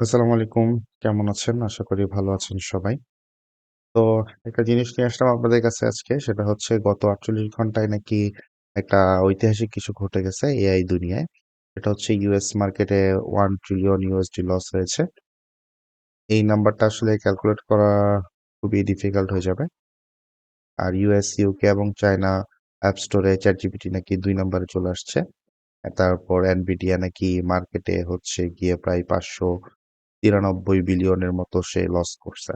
আসসালামু আলাইকুম। কেমন আছেন? আশা করি ভালো আছেন সবাই। তো একটা জিনিস নিয়ে আসলাম আপনাদের কাছে আজকে। সেটা হচ্ছে গত ৪৮ ঘন্টায় নাকি একটা ঐতিহাসিক কিছু ঘটে গেছে এআই দুনিয়ায়। সেটা হচ্ছে ইউএস মার্কেটে 1 ট্রিলিয়ন ইউএসডি লস হয়েছে। এই নাম্বারটা আসলে ক্যালকুলেট করা খুবই ডিফিকাল্ট হয়ে যাবে। আর ইউএস, ইউকে এবং চায়না অ্যাপ স্টোরে ChatGPT নাকি দুই নাম্বারে চলে আসছে। তারপর NVIDIA নাকি মার্কেটে হচ্ছে গিয়ে প্রায় ৫৯৩ বিলিয়নের মতো সে লস করছে।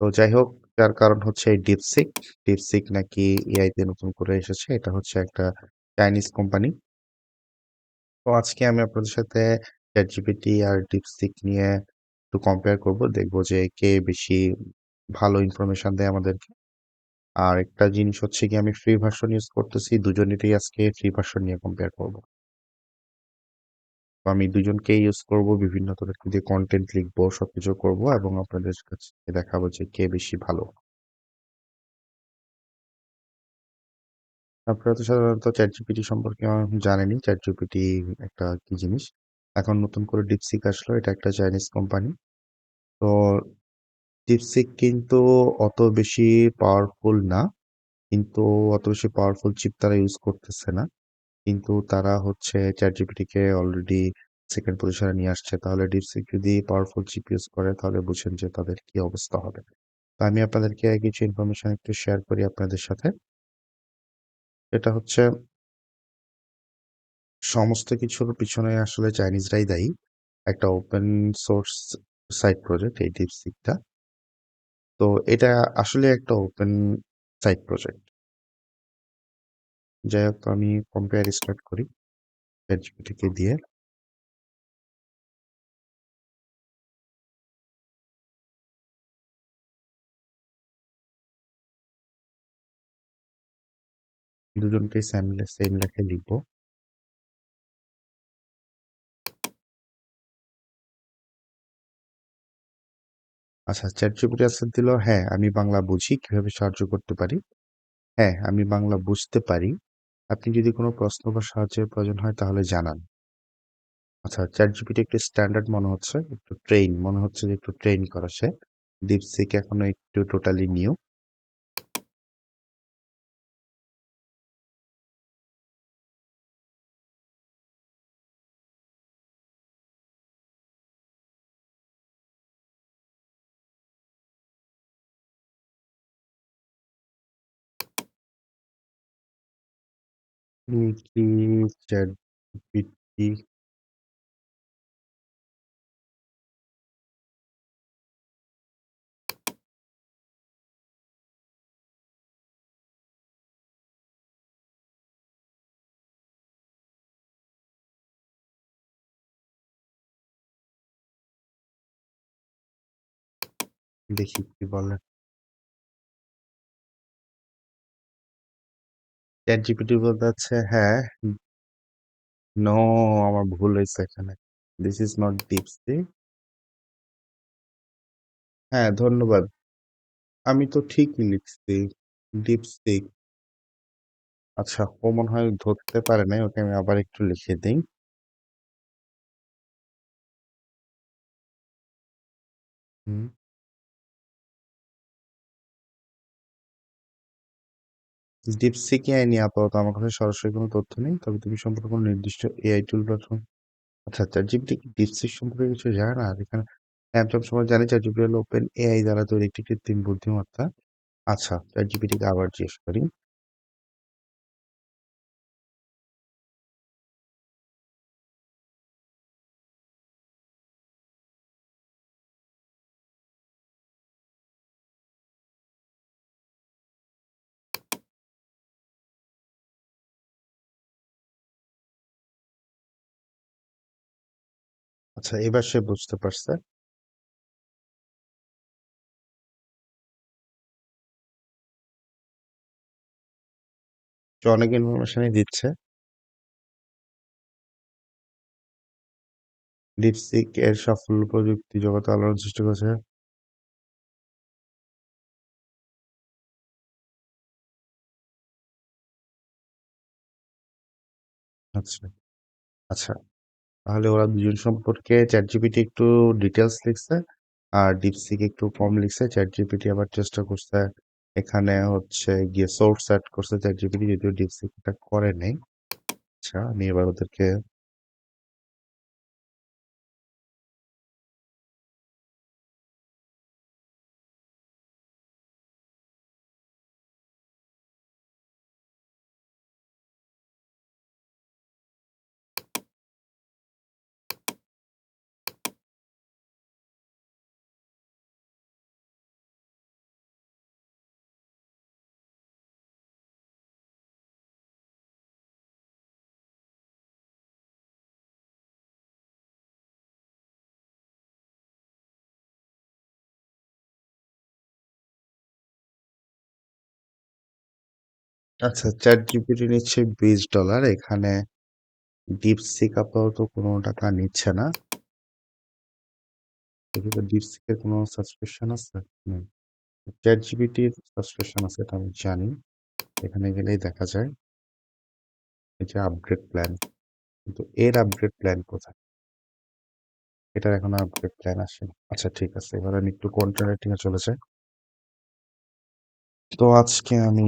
তো যাই হোক, যার কারণ হচ্ছে এই ডিপসিক। ডিপসিক নাকি এআই তে নতুন করে এসেছে। এটা হচ্ছে একটা চাইনিজ কোম্পানি। তো আজকে আমি আপনাদের সাথে ChatGPT আর ডিপসিক নিয়ে একটু কম্পেয়ার করব। দেখব যে কে বেশি ভালো ইনফরমেশন দেয় আমাদেরকে। আর একটা জিনিস হচ্ছে কি, আমি ফ্রি ভার্সন ইউজ করতেছি। দুজনেরই আজকে ফ্রি ভার্সন নিয়ে কম্পেয়ার করব। আমি দুজনকেই ইউজ করব। বিভিন্ন ধরনের দিয়ে কনটেন্ট লিখব, সবকিছু করব এবং আপনাদের কাছে দেখাবো যে কে বেশি ভালো। আপনারা তো সাধারণত চ্যাট জিপিটি সম্পর্কে জানেনই। জিপিটি একটা কি জিনিস। এখন নতুন করে ডিপসিক আসলো। এটা একটা চাইনিজ কোম্পানি। তো ডিপসিক কিন্তু অত বেশি পাওয়ারফুল না। কিন্তু অত বেশি পাওয়ারফুল চিপ তারা ইউজ করতেছে না। কিন্তু তারা হচ্ছে ChatGPT কে অলরেডি সেকেন্ড পজিশনে নিয়ে আসছে। তাহলে ডিপসিক যদি পাওয়ারফুল চিপ ইউজ করে, তাহলে বুঝেন যে তাদের কি অবস্থা হবে। তো আমি আপনাদেরকে কিছু ইনফরমেশন একটু শেয়ার করি আপনাদের সাথে। এটা হচ্ছে সমস্ত কিছুর পিছনে আসলে চাইনিজরাই দায়ী। একটা ওপেন সোর্স সাইট প্রজেক্ট এই ডিপসিকটা। তো এটা আসলে একটা ওপেন সাইট প্রজেক্ট। যাই হোক আমি কম্পেয়ার স্টার্ট করি ChatGPT কে দিয়ে। দুজনকে সেম সেম লেখায় লিখব। আচ্ছা ChatGPT আনসার দিল, "হ্যাঁ, আমি বাংলা বুঝি। কীভাবে সাহায্য করতে পারি?" হ্যাঁ, আমি বাংলা বুঝতে পারি। আপনি যদি কোনো প্রশ্ন বা সাহায্যের প্রয়োজন হয় তাহলে জানান। আচ্ছা ChatGPT একটু স্ট্যান্ডার্ড মনে হচ্ছে। একটু ট্রেইন মনে হচ্ছে যে একটু ট্রেন করা সে। ডিপসিক এখনও একটু টোটালি নিউ। নীতি চারবৃত্তি দেখি কি বলেন ChatGPT বলতে হচ্ছে হ্যাঁ। নো আমার ভুল হয়েছে এখানে। This is not DeepSeek. হ্যাঁ, ধন্যবাদ। আমি তো ঠিকই লিখছি। ডিপসিক। আচ্ছা, ও মনে হয় ধরতে পারে নাই। ওকে আমি আবার একটু লিখে দিই হুম। ডিপসিক এআই নিয়ে আপাতত আমার কাছে সরাসরি কোনো তথ্য নেই। তবে তুমি সম্পর্কে কোনো নির্দিষ্ট এআই টুল প্ল্যাটফর্ম আচ্ছা, ChatGPT কি ডিপসিক সম্পর্কে কিছু জানে না? আর এখানে আমি সবসময় জানি জিপি হলো ওপেন এআই দ্বারা তৈরি একটি কৃত্রিম বুদ্ধিমত্তা। আচ্ছা, ChatGPT জিপিটিকে আবার জিজ্ঞেস করি। আচ্ছা, এবার সে বুঝতে পারছে। অনেক ইনফরমেশনই দিচ্ছে। ডিপসিক এর সাফল্য প্রযুক্তি জগতে আলোড়ন সৃষ্টি করেছে। আচ্ছা, আচ্ছা। তাহলে ওরা দুজন সম্পর্কে চ্যাটজিপিটি একটু ডিটেলস লিখছে, আর ডিপসিক একটু কম লিখছে। চ্যাটজিপিটি আবার চেষ্টা করছে, এখানে হচ্ছে গিয়ে সোর্স অ্যাড করছে চ্যাটজিপিটি যদিও ডিপসিক এটা করে নেই। আচ্ছা আমি এবার ওদেরকে আচ্ছা জিপিটি নিচ্ছে বিশ ডলার এখানে ডিপসিক আপাতত কোনো টাকা নিচ্ছে না। এদিকে ডিপসিকের কোনো সাবস্ক্রিপশন আছে? হুম চ্যাট জিপিটির সাবস্ক্রিপশন আছে এটা আমি জানি। এখানে গেলেই দেখা যায়। এই যে আপগ্রেড প্ল্যান কিন্তু এর আপগ্রেড প্ল্যান কোথায়? এটার এখনও আপগ্রেড প্ল্যান আসেনি। আচ্ছা ঠিক আছে। এবার আমি একটু কন্টেন্ট রাইটিং এ চলে যাই। তো আজকে আমি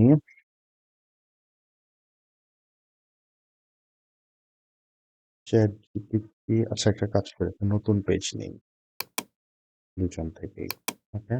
চ্যাট জিপিটি আচ্ছা একটা কাজ করে নতুন পেজ নেই দুজন থেকেই ওকে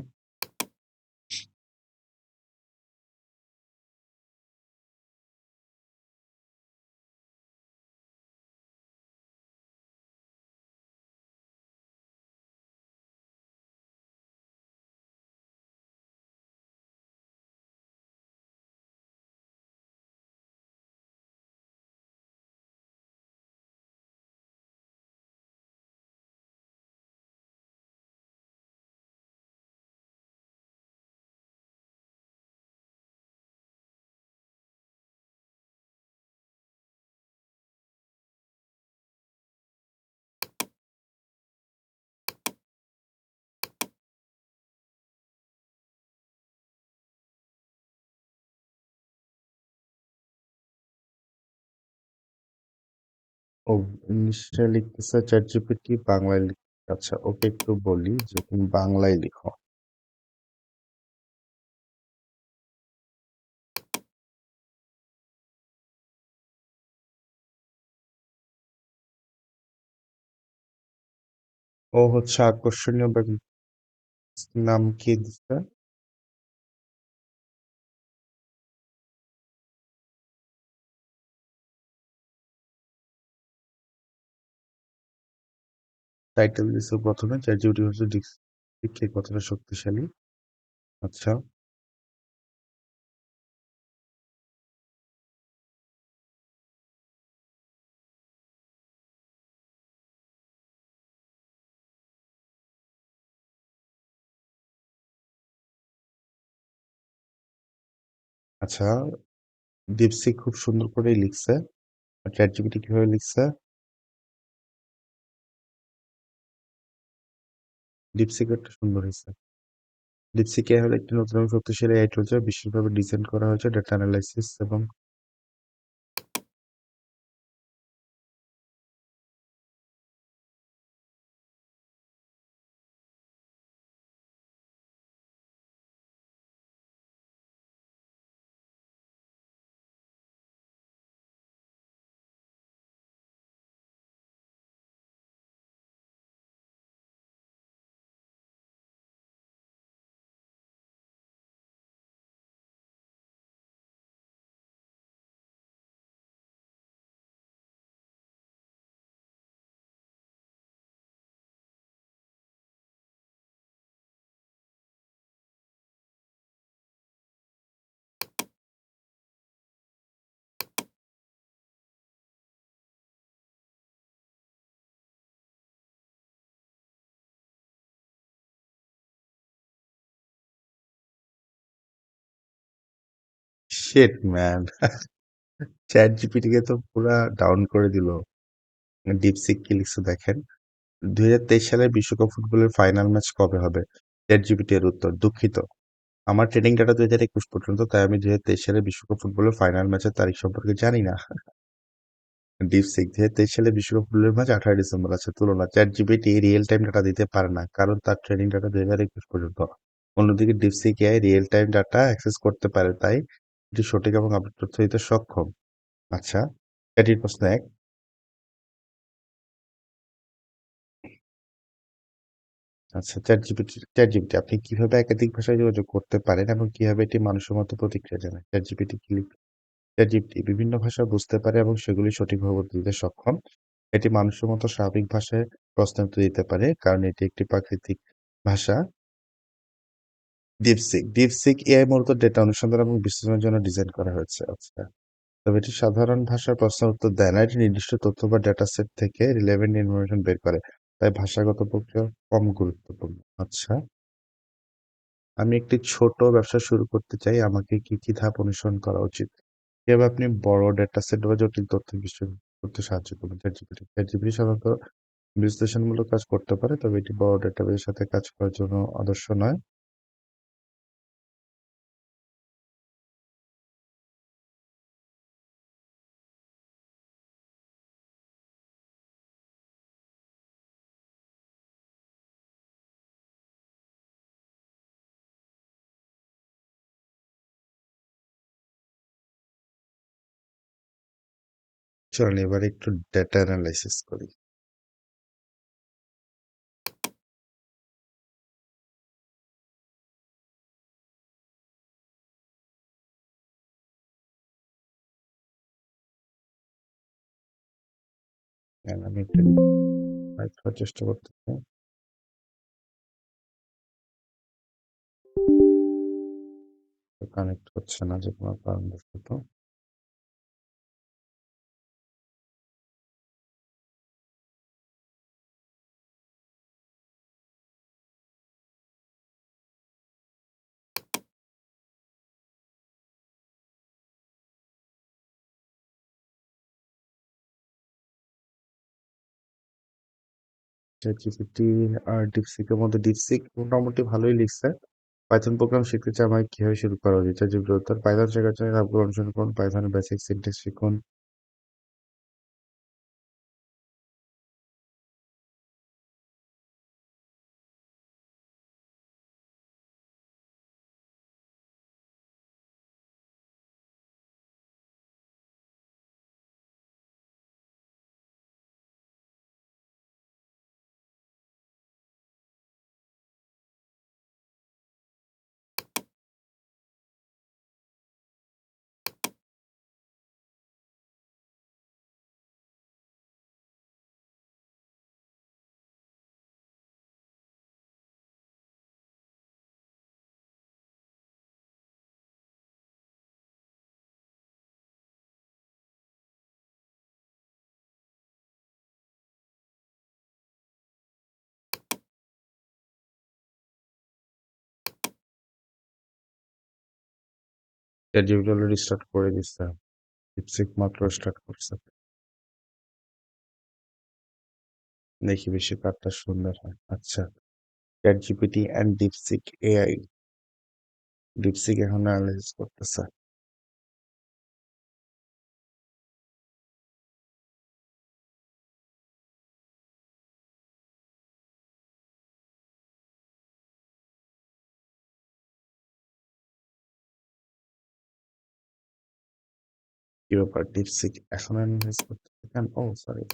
ও ইংলিশে লিখতেছে চ্যাট জিপিটি বাংলায় লিখ আচ্ছা ওকে একটু বলি যে তুমি বাংলায় লিখো। ও হচ্ছে আকর্ষণীয় নাম কি দিচ্ছে? টাইটেল দিচ্ছে প্রথমে চ্যাট জিপিটি হচ্ছে ডিসক্রিপটিভ কতটা শক্তিশালী। আচ্ছা। আচ্ছা ডিপসিক খুব সুন্দর করেই লিখছে। আর চ্যাট জিপিটি কীভাবে লিখছে? ডিপসিক একটা সুন্দর হয়েছে। ডিপসিকে হলো একটি নতুন এবং শক্তিশালী এআই টুল যা বিশেষভাবে ডিজাইন করা হয়েছে ডেটা অ্যানালাইসিস এবং শিট ম্যান চ্যাট জিপিটি কে তো পুরা ডাউন করে দিল। ডিপসিক কি লিখছে দেখেন? দুই হাজার তেইশ সালের বিশ্বকাপ ফুটবলের ফাইনাল ম্যাচ কবে হবে? চ্যাট জিপিটি এর উত্তর, দুঃখিত। আমার ট্রেনিং ডাটা দুই হাজার একুশ পর্যন্ত, তাই আমি দুই হাজার তেইশ সালের বিশ্বকাপ ফুটবলের ফাইনাল ম্যাচের তারিখ সম্পর্কে জানি না। ডিপসিক দুই হাজার তেইশ সালে বিশ্বকাপ ফুটবলের ম্যাচ আঠারো ডিসেম্বর আছে, তুলনা। Chat GPT real time data দিতে পারে না, কারণ তার ট্রেনিং ডাটা দুই হাজার একুশ পর্যন্ত। অন্যদিকে DeepSeek AI real time data access করতে পারে, তাই এটি সঠিক এবং আপডেট তথ্য দিতে সক্ষম। আচ্ছা এটির প্রশ্ন এক আচ্ছা চ্যাট জিপিটি চ্যাট জিপিটি আপনি কীভাবে একাধিক ভাষায় যোগাযোগ করতে পারেন এবং কীভাবে এটি মানুষের মতো প্রতিক্রিয়া জানায়? চ্যাট জিপিটি কি? চ্যাট জিপিটি বিভিন্ন ভাষা বুঝতে পারে এবং সেগুলি সঠিকভাবে দিতে সক্ষম। এটি মানুষের মতো স্বাভাবিক ভাষায় প্রশ্ন উত্তর দিতে পারে, কারণ এটি একটি প্রাকৃতিক ভাষা। ডিপসিক ডিপসিক এআই মূলত ডেটা অনুসন্ধান এবং বিশ্লেষণের জন্য ডিজাইন করা হয়েছে আচ্ছা। তবে এটি সাধারণ ভাষার প্রশ্ন উত্তর দেয় না, এটি নির্দিষ্ট তথ্য বা ডেটা সেট থেকে রিলেভেন্ট ইনফরমেশন বের করে, তাই ভাষাগত প্রক্রিয়া কম গুরুত্বপূর্ণ আচ্ছা। আমি একটি ছোট ব্যবসা শুরু করতে চাই, আমাকে কি কি ধাপ অনুসরণ করা উচিত? কীভাবে আপনি বড় ডেটা সেট বা জটিল তথ্য বিশ্লেষণ করতে সাহায্য করবেন? চ্যাট জিপিটি চ্যাট জিপিটি সাধারণত বিশ্লেষণমূলক কাজ করতে পারে, তবে এটি বড় ডেটাবেসের সাথে কাজ করার জন্য আদর্শ নয়। চলেন এবার একটু ডেটা অ্যানালাইসিস করি। And আমি একটু চেষ্টা কানেক্ট হচ্ছে না যে কোনো কারণবশত। চ্যাটজিপিটি আর ডিপসিকের মধ্যে ডিপসিক মোটামুটি ভালোই লিখছে। পাইথন প্রোগ্রাম শিখতে চাই আমাকে কীভাবে শুরু করা উচিত? চ্যাটজিপিটি উত্তর পাইথন শেখার জন্য অনুসরণ করুন। পাইথনের বেসিক সিনট্যাক্স শিখুন। চ্যাটজিপিটি অলরেডি স্টার্ট করে দিচ্ছে ডিপসিক মাত্র স্টার্ট করছে। দেখি বেশি কারটা সুন্দর হয়। আচ্ছা। Chat GPT and DeepSeek AI DeepSeek এখন অ্যানালাইসিস করতেছে। কি ব্যাপার ডিপসিক এখন অ্যানালাইজ করতেছে কেন ও সরি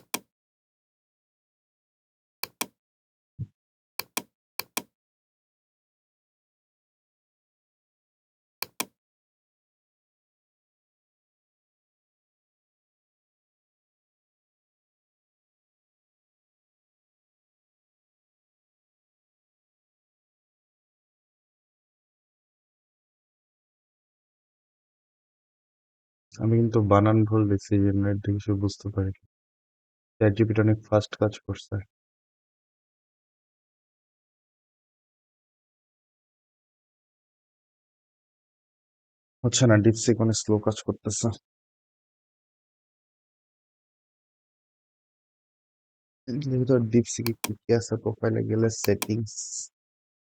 আমি কিন্তু বানান ভুল দেখছি জন্য এটা কিছু বুঝতে পারি। চ্যাট জিপিটি অনেক ফাস্ট কাজ করছে। হচ্ছে না ডিপসিক অনেক স্লো কাজ করতেছে। ভিতর ডিপসিকে কি কি আছে প্রোফাইলে গেলে সেটিংস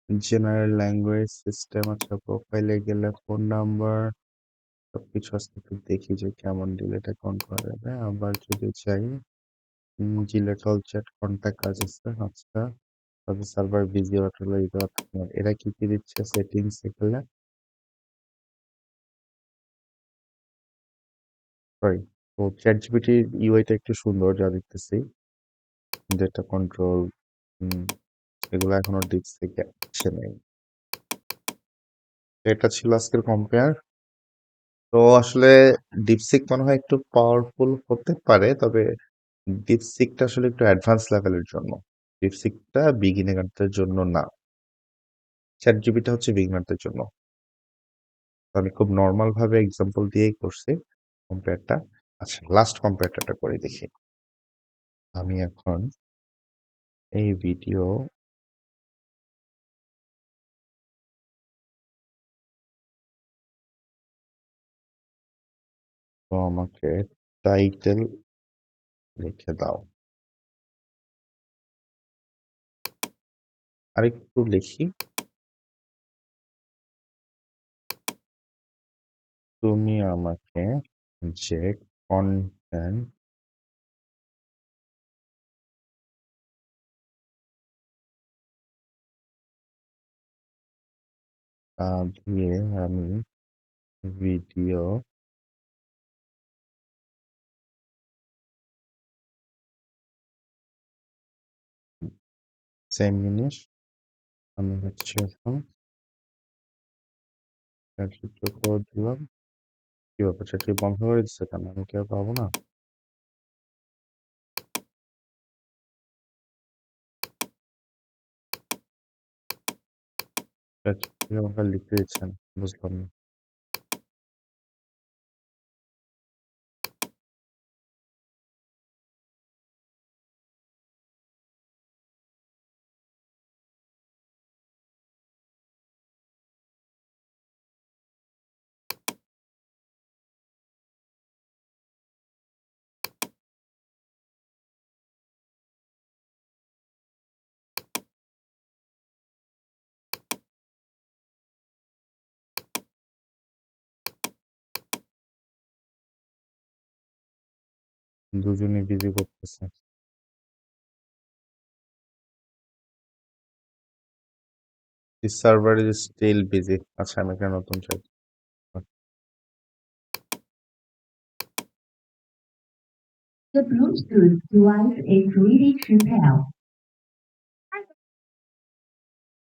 জেনারেল ল্যাঙ্গুয়েজ সিস্টেম আছে প্রোফাইলে গেলে ফোন নাম্বার সবকিছু আজকে একটু দেখি যে কেমন ডিলেট অ্যাকাউন্ট করা যাবে। আবার যদি চাই জিলেট অল চ্যাট কন্ট্যাক্ট কাজ আছে আচ্ছা তবে সার্ভার বিজি অটোলো এরা কি কি দিচ্ছে সেটিংস এগুলো সরি তো চ্যাট জিপিটির ইউআইটা একটু সুন্দর যা দেখতেছি। ডেটা কন্ট্রোল এগুলো এখনও ডিপস থেকে আসে নাই। এটা ছিল আজকের কম্পেয়ার তো আসলে ডিপসিক মনে হয় একটু পাওয়ারফুল হতে পারে, তবে ডিপসিকটা আসলে একটু অ্যাডভান্স লেভেলের জন্য। ডিপসিকটা বিগিনারদের জন্য না। চ্যাট জিবিটা হচ্ছে বিগিনারদের জন্য। আমি খুব নর্মাল ভাবে এক্সাম্পল দিয়েই করছি কম্পেয়ারটা আচ্ছা লাস্ট কম্পেয়ারটা করে দেখি। আমি এখন এই ভিডিও আমাকে টাইটেল লিখে দাও আরেকটু লিখি তুমি আমাকে যে কন্টেন্ট দিয়ে আমি ভিডিও সেম জিনিস আমি হচ্ছে এখন চাকরিটা করে দিলাম কি ব্যাপার চাকরি বন্ধ হয়ে দিচ্ছে কেন আমি কি আর পাবো না লিখতে দিচ্ছেন বুঝলাম না দুজনে বিজি করতেছে। সার্ভার ইজ স্টিল বিজি আচ্ছা আমি কেন নতুন চাই। The Bluetooth device is ready to power.